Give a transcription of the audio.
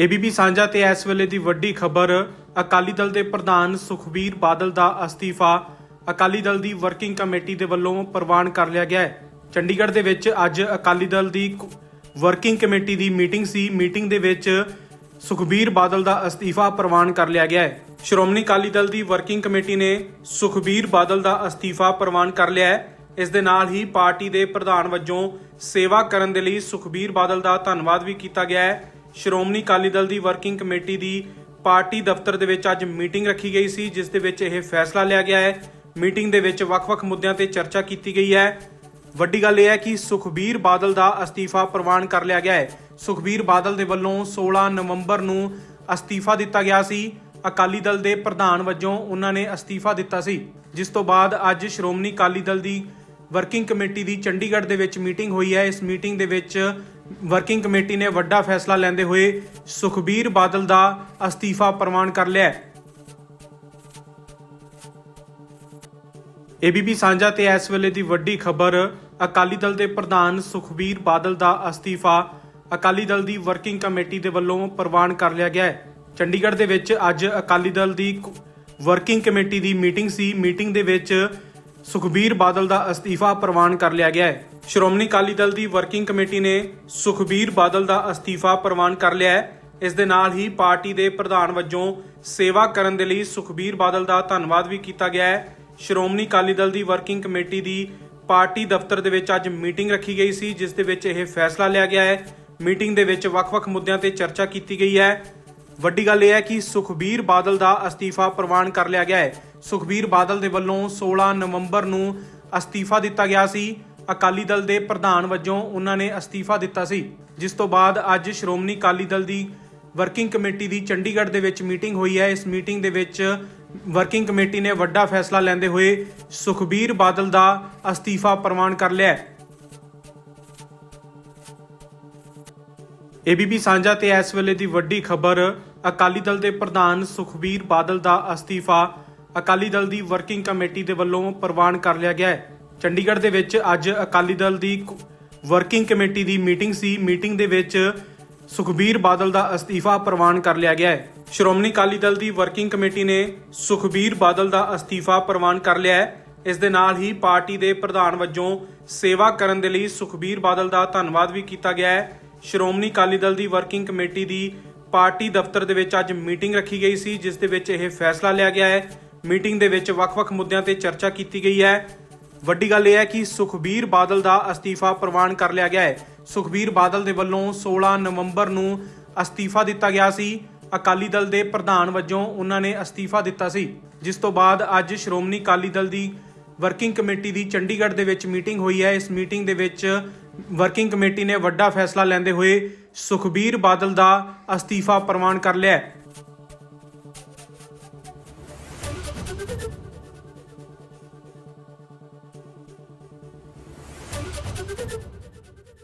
ABP ਸਾਂਝਾ ਤੇ ਇਸ ਵੇਲੇ ਦੀ ਵੱਡੀ ਖਬਰ, ਅਕਾਲੀ ਦਲ ਦੇ ਪ੍ਰਧਾਨ ਸੁਖਬੀਰ ਬਾਦਲ ਦਾ ਅਸਤੀਫਾ, ਅਕਾਲੀ ਦਲ ਦੀ ਵਰਕਿੰਗ ਕਮੇਟੀ ਦੇ ਵੱਲੋਂ ਪ੍ਰਵਾਨ ਕਰ ਲਿਆ ਗਿਆ ਹੈ। ਚੰਡੀਗੜ੍ਹ ਦੇ ਵਿੱਚ ਅੱਜ ਅਕਾਲੀ ਦਲ ਦੀ ਵਰਕਿੰਗ ਕਮੇਟੀ ਦੀ ਮੀਟਿੰਗ ਸੀ। ਮੀਟਿੰਗ ਦੇ ਵਿੱਚ ਸੁਖਬੀਰ ਬਾਦਲ ਦਾ ਅਸਤੀਫਾ ਪ੍ਰਵਾਨ ਕਰ ਲਿਆ ਗਿਆ ਹੈ। ਸ਼੍ਰੋਮਣੀ ਅਕਾਲੀ ਦਲ ਦੀ ਵਰਕਿੰਗ ਕਮੇਟੀ ਨੇ ਸੁਖਬੀਰ ਬਾਦਲ ਦਾ ਅਸਤੀਫਾ ਪ੍ਰਵਾਨ ਕਰ ਲਿਆ ਹੈ। ਇਸ ਦੇ ਨਾਲ ਹੀ ਪਾਰਟੀ ਦੇ ਪ੍ਰਧਾਨ ਵਜੋਂ ਸੇਵਾ ਕਰਨ ਦੇ ਲਈ ਸੁਖਬੀਰ ਬਾਦਲ ਦਾ ਧੰਨਵਾਦ ਵੀ ਕੀਤਾ ਗਿਆ ਹੈ। ਸ਼੍ਰੋਮਣੀ ਅਕਾਲੀ ਦਲ ਦੀ ਵਰਕਿੰਗ ਕਮੇਟੀ ਦੀ ਪਾਰਟੀ ਦਫ਼ਤਰ ਦੇ ਵਿੱਚ ਅੱਜ ਮੀਟਿੰਗ ਰੱਖੀ ਗਈ ਸੀ, ਜਿਸ ਦੇ ਵਿੱਚ ਇਹ ਫੈਸਲਾ ਲਿਆ ਗਿਆ ਹੈ। ਮੀਟਿੰਗ ਦੇ ਵਿੱਚ ਵੱਖ-ਵੱਖ ਮੁੱਦਿਆਂ ਤੇ ਚਰਚਾ ਕੀਤੀ ਗਈ ਹੈ। ਵੱਡੀ ਗੱਲ ਇਹ ਹੈ ਕਿ ਸੁਖਬੀਰ ਬਾਦਲ ਦਾ ਅਸਤੀਫਾ ਪ੍ਰਵਾਨ ਕਰ ਲਿਆ ਗਿਆ ਹੈ। ਸੁਖਬੀਰ ਬਾਦਲ ਦੇ ਵੱਲੋਂ 16 ਨਵੰਬਰ ਨੂੰ ਅਸਤੀਫਾ ਦਿੱਤਾ ਗਿਆ ਸੀ। ਅਕਾਲੀ ਦਲ ਦੇ ਪ੍ਰਧਾਨ ਵਜੋਂ ਉਹਨਾਂ ਨੇ ਅਸਤੀਫਾ ਦਿੱਤਾ ਸੀ। ਜਿਸ ਤੋਂ ਬਾਅਦ ਅੱਜ ਸ਼੍ਰੋਮਣੀ ਅਕਾਲੀ ਦਲ ਦੀ ਵਰਕਿੰਗ ਕਮੇਟੀ ਦੀ ਚੰਡੀਗੜ੍ਹ ਦੇ ਵਿੱਚ ਮੀਟਿੰਗ ਹੋਈ ਹੈ। ਇਸ ਮੀਟਿੰਗ ਦੇ ਵਿੱਚ ਵਰਕਿੰਗ ਕਮੇਟੀ ਨੇ ਵੱਡਾ ਫੈਸਲਾ ਲੈਂਦੇ ਹੋਏ ਸੁਖਬੀਰ ਬਾਦਲ ਦਾ ਅਸਤੀਫਾ ਪ੍ਰਵਾਨ ਕਰ ਲਿਆ ਹੈ। ਏਬੀਪੀ ਸਾਂਝਾ ਤੇ ਇਸ ਵੇਲੇ ਦੀ ਵੱਡੀ ਖਬਰ, ਅਕਾਲੀ ਦਲ ਦੇ ਪ੍ਰਧਾਨ ਸੁਖਬੀਰ ਬਾਦਲ ਦਾ ਅਸਤੀਫਾ, ਅਕਾਲੀ ਦਲ ਦੀ ਵਰਕਿੰਗ ਕਮੇਟੀ ਦੇ ਵੱਲੋਂ ਪ੍ਰਵਾਨ ਕਰ ਲਿਆ ਗਿਆ ਹੈ। ਚੰਡੀਗੜ੍ਹ ਦੇ ਵਿੱਚ ਅੱਜ ਅਕਾਲੀ ਦਲ ਦੀ ਵਰਕਿੰਗ ਕਮੇਟੀ ਦੀ ਮੀਟਿੰਗ ਸੀ। ਮੀਟਿੰਗ ਦੇ ਵਿੱਚ ਸੁਖਬੀਰ ਬਾਦਲ ਦਾ ਅਸਤੀਫਾ ਪ੍ਰਵਾਨ ਕਰ ਲਿਆ ਗਿਆ ਹੈ। ਸ਼੍ਰੋਮਣੀ ਅਕਾਲੀ ਦਲ ਦੀ ਵਰਕਿੰਗ ਕਮੇਟੀ ਨੇ ਸੁਖਬੀਰ ਬਾਦਲ ਦਾ ਅਸਤੀਫਾ ਪ੍ਰਵਾਨ ਕਰ ਲਿਆ ਹੈ। ਇਸ ਦੇ ਨਾਲ ਹੀ ਪਾਰਟੀ ਦੇ ਪ੍ਰਧਾਨ ਵਜੋਂ ਸੇਵਾ ਕਰਨ ਦੇ ਲਈ ਸੁਖਬੀਰ ਬਾਦਲ ਦਾ ਧੰਨਵਾਦ ਵੀ ਕੀਤਾ ਗਿਆ ਹੈ। ਸ਼੍ਰੋਮਣੀ ਅਕਾਲੀ ਦਲ ਦੀ ਵਰਕਿੰਗ ਕਮੇਟੀ ਦੀ ਪਾਰਟੀ ਦਫ਼ਤਰ ਦੇ ਵਿੱਚ ਅੱਜ ਮੀਟਿੰਗ ਰੱਖੀ ਗਈ ਸੀ, ਜਿਸ ਦੇ ਵਿੱਚ ਇਹ ਫੈਸਲਾ ਲਿਆ ਗਿਆ ਹੈ। ਮੀਟਿੰਗ ਦੇ ਵਿੱਚ ਵੱਖ-ਵੱਖ ਮੁੱਦਿਆਂ ਤੇ ਚਰਚਾ ਕੀਤੀ ਗਈ ਹੈ। ਵੱਡੀ ਗੱਲ ਇਹ ਹੈ ਕਿ ਸੁਖਬੀਰ ਬਾਦਲ ਦਾ ਅਸਤੀਫਾ ਪ੍ਰਵਾਨ ਕਰ ਲਿਆ ਗਿਆ ਹੈ। ਸੁਖਬੀਰ ਬਾਦਲ ਦੇ ਵੱਲੋਂ 16 ਨਵੰਬਰ ਨੂੰ ਅਸਤੀਫਾ ਦਿੱਤਾ ਗਿਆ ਸੀ। ਅਕਾਲੀ ਦਲ ਦੇ ਪ੍ਰਧਾਨ ਵਜੋਂ ਉਹਨਾਂ ਨੇ ਅਸਤੀਫਾ ਦਿੱਤਾ ਸੀ। ਜਿਸ ਤੋਂ ਬਾਅਦ ਅੱਜ ਸ਼੍ਰੋਮਣੀ ਅਕਾਲੀ ਦਲ ਦੀ ਵਰਕਿੰਗ ਕਮੇਟੀ ਦੀ ਚੰਡੀਗੜ੍ਹ ਦੇ ਵਿੱਚ ਮੀਟਿੰਗ ਹੋਈ ਹੈ। ਇਸ ਮੀਟਿੰਗ ਦੇ ਵਿੱਚ ਵਰਕਿੰਗ ਕਮੇਟੀ ਨੇ ਵੱਡਾ ਫੈਸਲਾ ਲੈਂਦੇ ਹੋਏ ਸੁਖਬੀਰ ਬਾਦਲ ਦਾ ਅਸਤੀਫਾ ਪ੍ਰਵਾਨ ਕਰ ਲਿਆ ਹੈ। ਏਬੀਪੀ ਸਾਂਝਾ ਤੇ ਇਸ ਵੇਲੇ ਦੀ ਵੱਡੀ ਖਬਰ, ਅਕਾਲੀ ਦਲ ਦੇ ਪ੍ਰਧਾਨ ਸੁਖਬੀਰ ਬਾਦਲ ਦਾ ਅਸਤੀਫਾ, ਅਕਾਲੀ ਦਲ ਦੀ ਵਰਕਿੰਗ ਕਮੇਟੀ ਦੇ ਵੱਲੋਂ ਪ੍ਰਵਾਨ ਕਰ ਲਿਆ ਗਿਆ ਹੈ। ਚੰਡੀਗੜ੍ਹ ਦੇ ਵਿੱਚ ਅੱਜ ਅਕਾਲੀ ਦਲ ਦੀ ਵਰਕਿੰਗ ਕਮੇਟੀ ਦੀ ਮੀਟਿੰਗ ਸੀ। ਮੀਟਿੰਗ ਦੇ ਵਿੱਚ ਸੁਖਬੀਰ ਬਾਦਲ ਦਾ ਅਸਤੀਫਾ ਪ੍ਰਵਾਨ ਕਰ ਲਿਆ ਗਿਆ ਹੈ। ਸ਼੍ਰੋਮਣੀ ਅਕਾਲੀ ਦਲ ਦੀ ਵਰਕਿੰਗ ਕਮੇਟੀ ਨੇ ਸੁਖਬੀਰ ਬਾਦਲ ਦਾ ਅਸਤੀਫਾ ਪ੍ਰਵਾਨ ਕਰ ਲਿਆ ਹੈ। ਇਸ ਦੇ ਨਾਲ ਹੀ ਪਾਰਟੀ ਦੇ ਪ੍ਰਧਾਨ ਵਜੋਂ ਸੇਵਾ ਕਰਨ ਦੇ ਲਈ ਸੁਖਬੀਰ ਬਾਦਲ ਦਾ ਧੰਨਵਾਦ ਵੀ ਕੀਤਾ ਗਿਆ ਹੈ। ਸ਼੍ਰੋਮਣੀ ਅਕਾਲੀ ਦਲ ਦੀ ਵਰਕਿੰਗ ਕਮੇਟੀ ਦੀ ਪਾਰਟੀ ਦਫ਼ਤਰ ਦੇ ਵਿੱਚ ਅੱਜ ਮੀਟਿੰਗ ਰੱਖੀ ਗਈ ਸੀ, ਜਿਸ ਦੇ ਵਿੱਚ ਇਹ ਫੈਸਲਾ ਲਿਆ ਗਿਆ ਹੈ। ਮੀਟਿੰਗ ਦੇ ਵਿੱਚ ਵੱਖ-ਵੱਖ ਮੁੱਦਿਆਂ ਤੇ ਚਰਚਾ ਕੀਤੀ ਗਈ ਹੈ। ਵੱਡੀ ਗੱਲ ਇਹ ਹੈ ਕਿ ਸੁਖਬੀਰ ਬਾਦਲ ਦਾ ਅਸਤੀਫਾ ਪ੍ਰਵਾਨ ਕਰ ਲਿਆ ਗਿਆ ਹੈ। ਸੁਖਬੀਰ ਬਾਦਲ ਦੇ ਵੱਲੋਂ 16 ਨਵੰਬਰ ਨੂੰ ਅਸਤੀਫਾ ਦਿੱਤਾ ਗਿਆ ਸੀ। ਅਕਾਲੀ ਦਲ ਦੇ ਪ੍ਰਧਾਨ ਵਜੋਂ ਉਹਨਾਂ ਨੇ ਅਸਤੀਫਾ ਦਿੱਤਾ ਸੀ। ਜਿਸ ਤੋਂ ਬਾਅਦ ਅੱਜ ਸ਼੍ਰੋਮਣੀ ਅਕਾਲੀ ਦਲ ਦੀ ਵਰਕਿੰਗ ਕਮੇਟੀ ਦੀ ਚੰਡੀਗੜ੍ਹ ਦੇ ਵਿੱਚ ਮੀਟਿੰਗ ਹੋਈ ਹੈ। ਇਸ ਮੀਟਿੰਗ ਦੇ ਵਿੱਚ ਵਰਕਿੰਗ ਕਮੇਟੀ ਨੇ ਵੱਡਾ ਫੈਸਲਾ ਲੈਂਦੇ ਹੋਏ ਸੁਖਬੀਰ ਬਾਦਲ ਦਾ ਅਸਤੀਫਾ ਪ੍ਰਵਾਨ ਕਰ ਲਿਆ